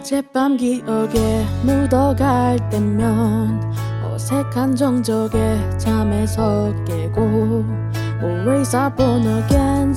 어젯밤 기억에 묻어갈 때면 어색한 정적에 잠에서 깨고 Always up on again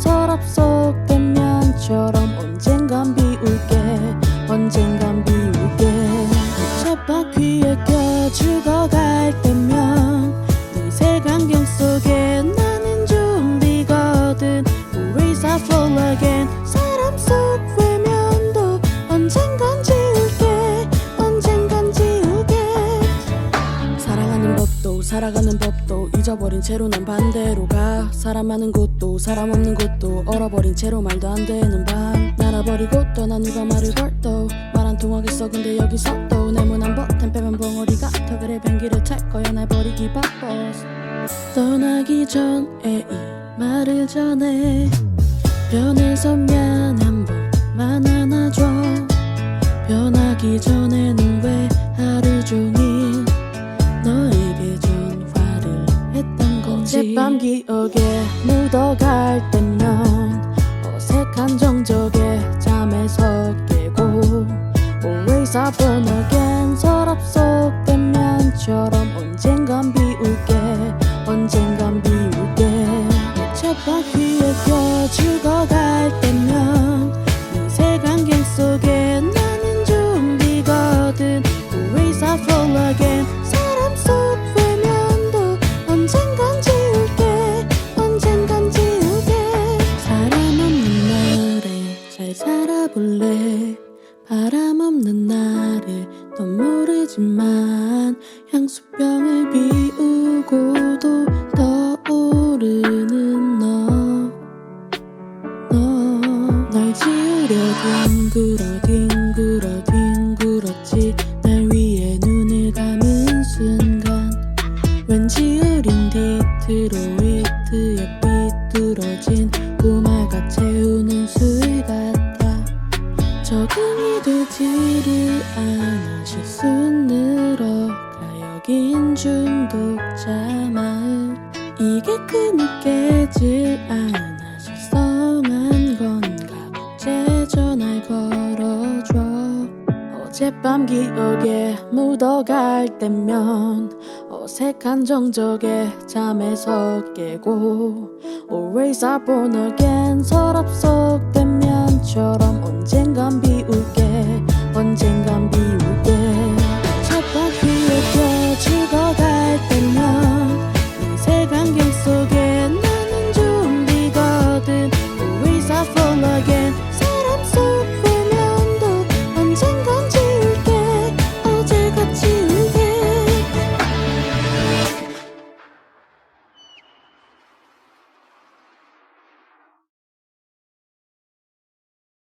살아가는 법도 잊어버린 채로 난 반대로 가. 사람하는 곳도 사람 없는 곳도 얼어버린 채로 말도 안 되는 밤. 날아버리고 떠나 누가 말을 걸도 말 안 통하겠어 근데 여기서 또 네모난 버튼 빼면 벙어리 같아. 그래 변기를 탈 거야. 날 버리기 바빠 떠나기 전에 이 말을 전해. 변해서 미안 한 번만 안아줘. 변하기 전에는 왜 하루 종일 어젯밤 기억에 묻어갈 때면 어색한 정적에 잠에서 깨고 Always on again 서랍 속 대면처럼 언젠간 비울게 언젠간 비울게. 어젯바퀴에 껴 죽어갈 때면 볼래? 바람 없는 날에 넌 모르지만 향수병을 비우고도 떠오르는 너. 널 지우려 뒹굴어 뒹 되지를 않아 실수 늘어가 여긴 중독자 마을 이게 끈이 깨질 않아 실성한 건가 국제 전화를 걸어줘. 어젯밤 기억에 묻어갈 때면 어색한 정적에 잠에서 깨고 Always up on again. 서랍 속 대면처럼 언젠간 비